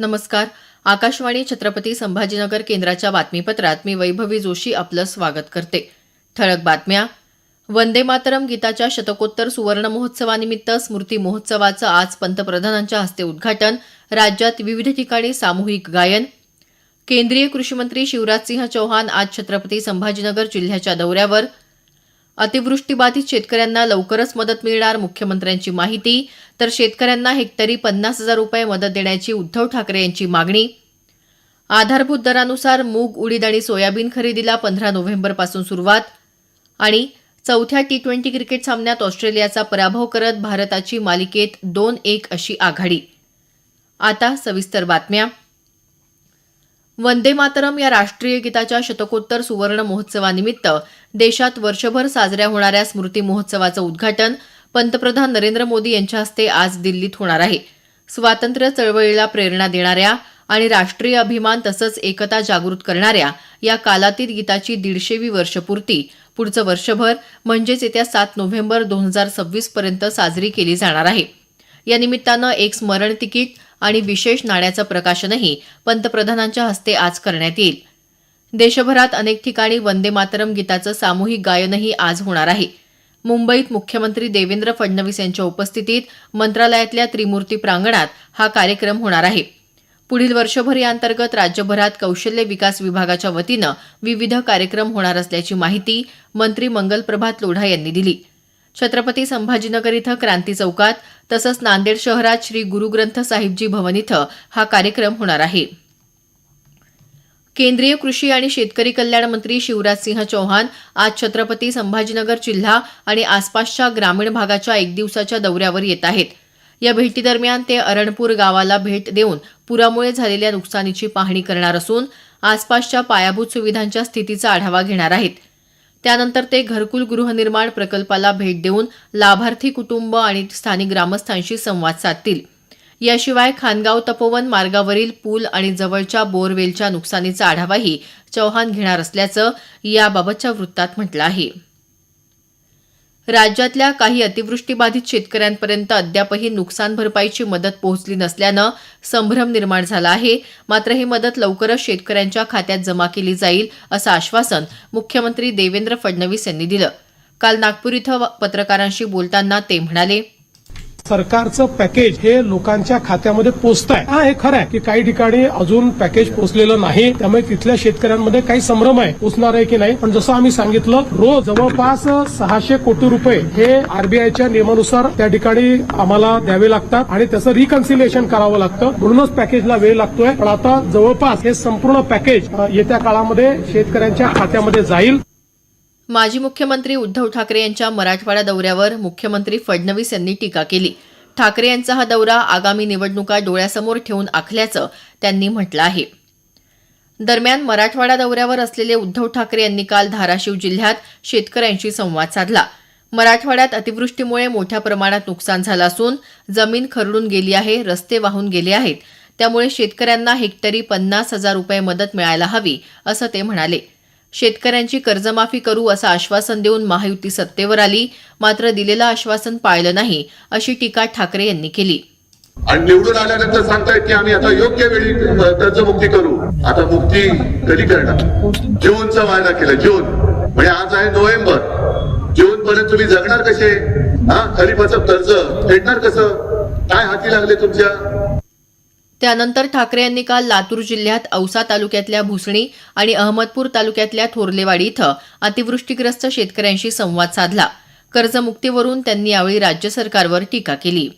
नमस्कार. आकाशवाणी छत्रपती संभाजीनगर केंद्राच्या बातमीपत्रात मी वैभवी जोशी आपलं स्वागत करते. ठळक बातम्या. वंदे मातरम गीताच्या शतकोत्तर सुवर्ण महोत्सवानिमित्त स्मृती महोत्सवाचं आज पंतप्रधानांच्या हस्ते उद्घाटन राज्यात विविध ठिकाणी सामूहिक गायन. केंद्रीय कृषीमंत्री शिवराजसिंह चौहान आज छत्रपती संभाजीनगर जिल्ह्याच्या दौऱ्यावर अतिवृष्टीबाधित शेतकऱ्यांना लवकरच मदत मिळणार मुख्यमंत्र्यांची माहिती. तर शेतकऱ्यांना हेक्टरी पन्नास हजार रुपये मदत देण्याची उद्धव ठाकरे यांची मागणी. आधारभूत दरानुसार मूग उडीद आणि सोयाबीन खरेदीला पंधरा नोव्हेंबरपासून सुरुवात. आणि चौथ्या टी ट्वेंटी क्रिकेट सामन्यात ऑस्ट्रेलियाचा पराभव करत भारताची मालिकेत दोन एक अशी आघाडी. आता सविस्तर बातम्या. वंदे मातरम या राष्ट्रीय गीताच्या शतकोत्तर सुवर्ण महोत्सवानिमित्त देशात वर्षभर साजऱ्या होणाऱ्या स्मृती महोत्सवाचं उद्घाटन पंतप्रधान नरेंद्र मोदी यांच्या हस्ते आज दिल्लीत होणार आहे. स्वातंत्र्य चळवळीला प्रेरणा देणाऱ्या आणि राष्ट्रीय अभिमान तसंच एकता जागृत करणाऱ्या या कालातीत गीताची दीडशेवी वर्षपूर्ती पुढचं वर्षभर म्हणजेच येत्या सात नोव्हेंबर दोन हजार सव्वीस पर्यंत साजरी केली जाणार आहे. या निमित्तानं एक स्मरण तिकीट आणि विशेष नाण्याचं प्रकाशनही पंतप्रधानांच्या हस्ते आज करण्यात येईल. देशभरात अनेक ठिकाणी वंदे मातरम गीताचं सामूहिक गायनही आज होणार आहे. मुंबईत मुख्यमंत्री देवेंद्र फडणवीस यांच्या उपस्थितीत मंत्रालयातल्या त्रिमूर्ती प्रांगणात हा कार्यक्रम होणार आहे. पुढील वर्षभर याअंतर्गत राज्यभरात कौशल्य विकास विभागाच्या वतीनं विविध कार्यक्रम होणार असल्याची माहिती मंत्री मंगलप्रभात लोढा यांनी दिली. छत्रपती संभाजीनगर इथं क्रांती चौकात तसंच नांदेड शहरात श्री गुरुग्रंथ साहिबजी भवन इथं हा कार्यक्रम होणार आहे. केंद्रीय कृषी आणि शेतकरी कल्याण मंत्री शिवराजसिंह चौहान आज छत्रपती संभाजीनगर जिल्हा आणि आसपासच्या ग्रामीण भागाच्या एक दिवसाच्या दौऱ्यावर येत आहेत. या भेटीदरम्यान ते अरणपूर गावाला भेट देऊन पुरामुळे झालेल्या नुकसानीची पाहणी करणार असून आसपासच्या पायाभूत सुविधांच्या स्थितीचा आढावा घेणार आहेत. त्यानंतर ते घरकुल गृहनिर्माण प्रकल्पाला भेट देऊन लाभार्थी कुटुंब आणि स्थानिक ग्रामस्थांशी संवाद साधतील. याशिवाय खानगाव तपोवन मार्गावरील पूल आणि जवळच्या बोरवेलच्या नुकसानीचा आढावाही चौहान घेणार असल्याचं याबाबतच्या वृत्तात म्हटलं आहे. राज्यातल्या काही अतिवृष्टीबाधित शेतकऱ्यांपर्यंत अद्यापही नुकसान भरपाईची मदत पोहोचली नसल्यानं संभ्रम निर्माण झाला आहे. मात्र ही मदत लवकरच शेतकऱ्यांच्या खात्यात जमा केली जाईल असं आश्वासन मुख्यमंत्री देवेंद्र फडणवीस यांनी दिलं. काल नागपूर इथं पत्रकारांशी बोलताना ते म्हणाले सरकारचं पॅकेज हे लोकांच्या खात्यामध्ये पोचत आहे हा हे खरं आहे की काही ठिकाणी अजून पॅकेज पोचलेलं नाही. त्यामुळे तिथल्या शेतकऱ्यांमध्ये काही संभ्रम आहे पोचणार आहे की नाही. पण जसं आम्ही सांगितलं रोज जवळपास सहाशे कोटी रुपये हे आरबीआयच्या नियमानुसार त्या ठिकाणी आम्हाला द्यावे लागतात आणि त्याचं रिकन्सिलेशन करावं लागतं. म्हणूनच पॅकेजला वेळ लागतोय. पण आता जवळपास हे संपूर्ण पॅकेज येत्या काळामध्ये शेतकऱ्यांच्या खात्यामध्ये जाईल. माजी मुख्यमंत्री उद्धव ठाकरे यांच्या मराठवाडा दौऱ्यावर मुख्यमंत्री फडणवीस यांनी टीका केली. ठाकरे यांचा हा दौरा आगामी निवडणुका डोळ्यासमोर ठेवून आखल्याचं त्यांनी म्हटलं आहे. दरम्यान मराठवाडा दौऱ्यावर असलेले उद्धव ठाकरे यांनी काल धाराशिव जिल्ह्यात शेतकऱ्यांशी संवाद साधला. मराठवाड्यात अतिवृष्टीमुळे मोठ्या प्रमाणात नुकसान झालं असून जमीन खरडून गेली आहे रस्ते वाहून गेले आहेत. त्यामुळे शेतकऱ्यांना हेक्टरी पन्नास हजार रुपये मदत मिळायला हवी असं ते म्हणाले. शेतकऱ्यांची कर्जमाफी करू असं आश्वासन देऊन महायुती सत्तेवर आली. मात्र दिलेलं आश्वासन पाळलं नाही अशी टीका ठाकरे यांनी केली. आणि निवडून आल्यानंतर सांगतायत की आम्ही आता योग्य वेळी कर्जमुक्ती करू. आता मुक्ती कधी करणार? जूनचा वायदा केला जून. म्हणजे आज आहे नोव्हेंबर. जून पर्यंत तुम्ही जगणार कसे? हा? खरीपाचं कर्ज फेडणार कसं? काय हाती लागले तुमच्या? त्यानंतर ठाकरे यांनी काल लातूर जिल्ह्यात औसा तालुक्यातल्या भुसणी आणि अहमदपूर तालुक्यातल्या थोरलेवाडी इथं अतिवृष्टीग्रस्त शेतकऱ्यांशी संवाद साधला. कर्जमुक्तीवरून त्यांनी यावेळी राज्य सरकारवर टीका केली.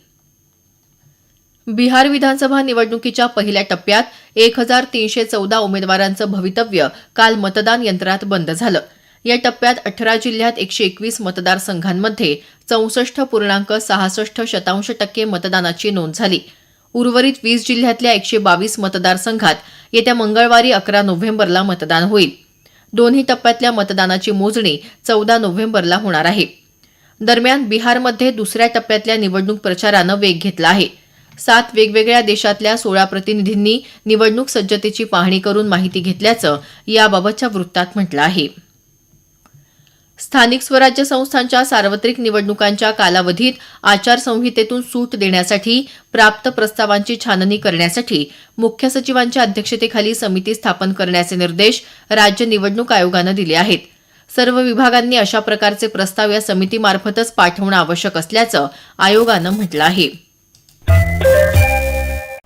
बिहार विधानसभा निवडणुकीच्या पहिल्या टप्प्यात एक हजार तीनशे चौदा उमेदवारांचं भवितव्य काल मतदान यंत्रात बंद झालं. या टप्प्यात अठरा जिल्ह्यात एकशे एकवीस मतदारसंघांमध्ये चौसष्ट पूर्णांक सहासष्ट शतांश टक्के मतदानाची नोंद झाली. उर्वरित वीस जिल्ह्यातल्या एकशे बावीस मतदारसंघात येत्या मंगळवारी अकरा नोव्हेंबरला मतदान होईल. दोन्ही टप्प्यातल्या मतदानाची मोजणी चौदा नोव्हेंबरला होणार आहे. दरम्यान बिहारमध्ये दुसऱ्या टप्प्यातल्या निवडणूक प्रचारानं वेग घेतला आहे. सात वेगवेगळ्या देशातल्या सोळा प्रतिनिधींनी निवडणूक सज्जतेची पाहणी करून माहिती घेतल्याचं याबाबतच्या वृत्तात म्हटलं आहे. स्थानिक स्वराज्य संस्थांच्या सार्वत्रिक निवडणुकांच्या कालावधीत आचारसंहितेतून सूट देण्यासाठी प्राप्त प्रस्तावांची छाननी करण्यासाठी मुख्य सचिवांच्या अध्यक्षतेखाली समिती स्थापन करण्याचे निर्देश राज्य निवडणूक आयोगानं दिले आहेत. सर्व विभागांनी अशा प्रकारचे प्रस्ताव या समितीमार्फतच पाठवणं आवश्यक असल्याचं आयोगानं म्हटलं आहे.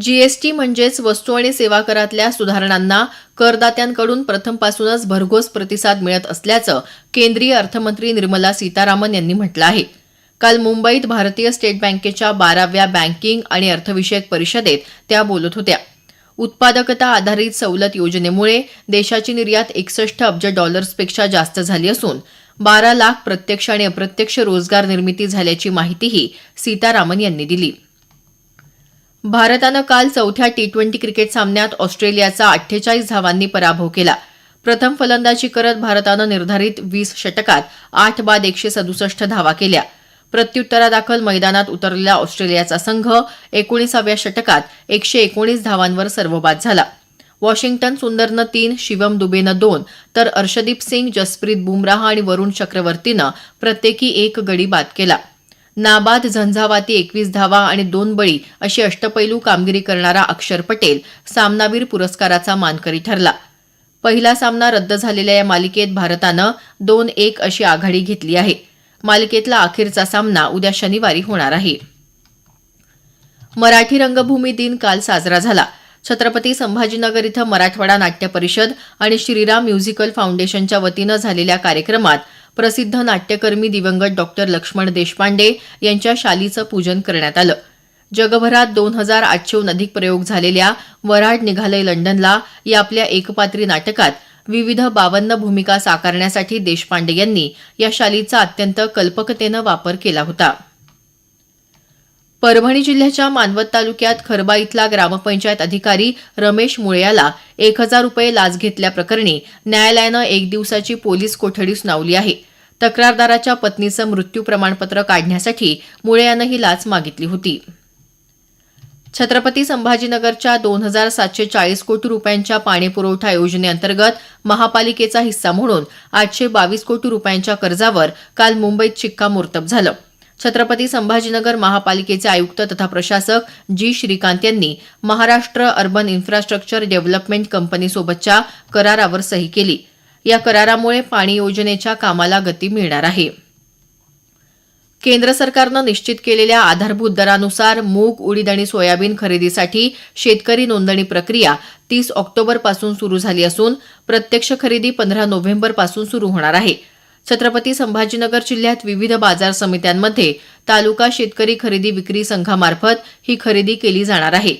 जीएसटी म्हणजेच वस्तू आणि सेवा करातल्या सुधारणांना करदात्यांकडून प्रथमपासूनच भरघोस प्रतिसाद मिळत असल्याचं केंद्रीय अर्थमंत्री निर्मला सीतारामन यांनी म्हटलं आहे. काल मुंबईत भारतीय स्टेट बँकेच्या बाराव्या बँकिंग आणि अर्थविषयक परिषदेत त्या बोलत होत्या. उत्पादकता आधारित सवलत योजनेमुळे देशाची निर्यात एकसष्ट अब्ज डॉलर्सपेक्षा जास्त झाली असून बारा लाख प्रत्यक्ष आणि अप्रत्यक्ष रोजगार निर्मिती झाल्याची माहितीही सीतारामन यांनी दिली. भारतानं काल चौथ्या टी ट्वेंटी क्रिकेट सामन्यात ऑस्ट्रेलियाचा अठ्ठेचाळीस धावांनी पराभव केला. प्रथम फलंदाजी करत भारतानं निर्धारित वीस षटकात आठ बाद एकशे सदुसष्ट धावा केल्या. प्रत्युत्तरादाखल मैदानात उतरलेला ऑस्ट्रेलियाचा संघ एकोणीसाव्या षटकात एकशे एकोणीस धावांवर सर्वबाद झाला. वॉशिंग्टन सुंदरनं तीन शिवम दुबेनं दोन तर अर्षदीप सिंग जसप्रीत बुमराह आणि वरुण चक्रवर्तीनं प्रत्येकी एक गडी बाद केला. नाबाद झंझावाती एकवीस धावा आणि दोन बळी अशी अष्टपैलू कामगिरी करणारा अक्षर पटेल सामनावीर पुरस्काराचा मानकरी ठरला. पहिला सामना रद्द झालेल्या या मालिकेत भारतानं दोन एक अशी आघाडी घेतली आहे. मालिकेतला अखेरचा सामना उद्या शनिवारी होणार आहे. मराठी रंगभूमी दिन काल साजरा झाला. छत्रपती संभाजीनगर इथं मराठवाडा नाट्य परिषद आणि श्रीराम म्युझिकल फाउंडेशनच्या वतीनं झालेल्या कार्यक्रमात प्रसिद्ध नाट्यकर्मी दिवंगत डॉक्टर लक्ष्मण देशपांडे यांच्या शालीचं पूजन करण्यात आलं. जगभरात दोन हजार आठशेहून अधिक प्रयोग झालेल्या वराड निघालय लंडनला या आपल्या एकपात्री नाटकात विविध बावन्न भूमिका साकारण्यासाठी देशपांडे यांनी या शालीचा अत्यंत कल्पकतेनं वापर केला होता. परभणी जिल्ह्याच्या मानवत तालुक्यात खरबा इथला ग्रामपंचायत अधिकारी रमेश मुळे याला एक हजार रुपये लाच घेतल्याप्रकरणी न्यायालयानं एक दिवसाची पोलीस कोठडी सुनावली आहे. तक्रारदाराच्या पत्नीचं मृत्यू प्रमाणपत्र काढण्यासाठी मुळे यानं ही लाच मागितली होती. छत्रपती संभाजीनगरच्या दोन हजार सातशे चाळीस कोटी रुपयांच्या पाणीपुरवठा योजनेअंतर्गत महापालिकेचा हिस्सा म्हणून आठशे बावीस कोटी रुपयांच्या कर्जावर काल मुंबईत शिक्कामोर्तब झालं. छत्रपती संभाजीनगर महापालिकेचे आयुक्त तथा प्रशासक जी श्रीकांत यांनी महाराष्ट्र अर्बन इन्फ्रास्ट्रक्चर डेव्हलपमेंट कंपनीसोबतच्या करारावर सही केली. या करारामुळे पाणी योजनेच्या कामाला गती मिळणार आहे. केंद्र सरकारनं निश्चित केलेल्या आधारभूत दरानुसार मूग उडीद आणि सोयाबीन खरेदीसाठी शेतकरी नोंदणी प्रक्रिया तीस ऑक्टोबरपासून सुरू झाली असून प्रत्यक्ष खरेदी पंधरा नोव्हेंबरपासून सुरू होणार आहे. छत्रपती संभाजीनगर जिल्ह्यात विविध बाजार समित्यांमध्ये तालुका शेतकरी खरेदी विक्री संघामार्फत ही खरेदी केली जाणार आहे.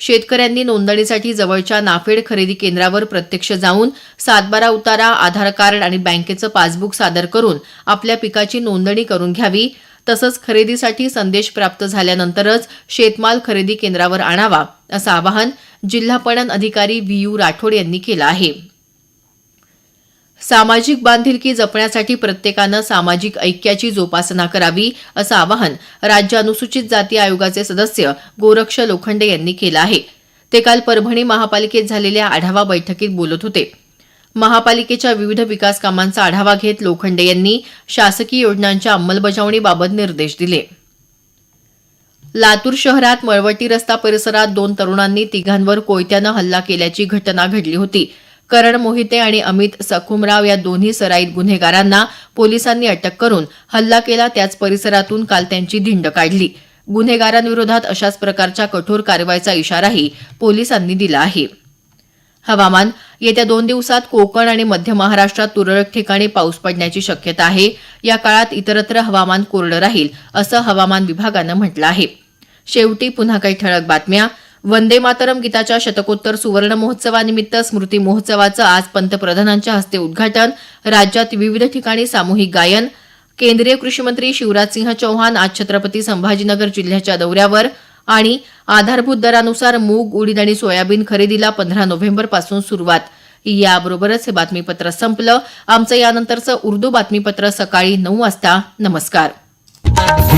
शेतकऱ्यांनी नोंदणीसाठी जवळच्या नाफेड खरेदी केंद्रावर प्रत्यक्ष जाऊन सातबारा उतारा आधार कार्ड आणि बँकेचं पासबुक सादर करून आपल्या पिकाची नोंदणी करून घ्यावी. तसंच खरेदीसाठी संदेश प्राप्त झाल्यानंतरच शेतमाल खरेदी केंद्रावर आणावा असं आवाहन जिल्हा पणन अधिकारी व्ही यू राठोड यांनी केलं आहे. सामाजिक बांधिलकी जपण्यासाठी प्रत्येकानं सामाजिक ऐक्याची जोपासना करावी असं आवाहन राज्य अनुसूचित जाती आयोगाचे सदस्य गोरक्ष लोखंडे यांनी केलं आहे. ते काल परभणी महापालिकेत झालेल्या आढावा बैठकीत बोलत होते. महापालिकेच्या विविध विकास कामांचा आढावा घेत लोखंडे यांनी शासकीय योजनांच्या अंमलबजावणीबाबत निर्देश दिले. लातूर शहरात मळवटी रस्ता परिसरात दोन तरुणांनी तिघांवर कोयत्यानं हल्ला केल्याची घटना घडली होती. करण मोहिते आणि अमित सखुमराव या दोन्ही सराईत गुन्हेगारांना पोलिसांनी अटक करून हल्ला केला. त्याच परिसरातून काल त्यांची धिंड काढली. गुन्हेगारांविरोधात अशाच प्रकारच्या कठोर कारवाईचा इशाराही पोलिसांनी दिला आहे. हवामान येत्या दोन दिवसात कोकण आणि मध्य महाराष्ट्रात तुरळक ठिकाणी पाऊस पडण्याची शक्यता आहे. या काळात इतरत्र हवामान कोरडं राहील असं हवामान विभागानं म्हटलं आहे. शेवटी पुन्हा काही ठळक बातम्या. वंदे मातरम गीताच्या शतकोत्तर सुवर्ण महोत्सवानिमित्त स्मृती महोत्सवाचं आज पंतप्रधानांच्या हस्ते उद्घाटन राज्यात विविध ठिकाणी सामूहिक गायन केंद्रीय कृषी मंत्री शिवराज सिंह चौहान आज छत्रपती संभाजीनगर जिल्ह्याच्या दौऱ्यावर आणि आधारभूत दरानुसार मूग उडीद आणि सोयाबीन खरेदीला पंधरा नोव्हेंबरपासून सुरुवात. याबरोबरच हे बातमीपत्र संपलं. आमचं यानंतरचं उर्दू बातमीपत्र सकाळी नऊ वाजता. नमस्कार.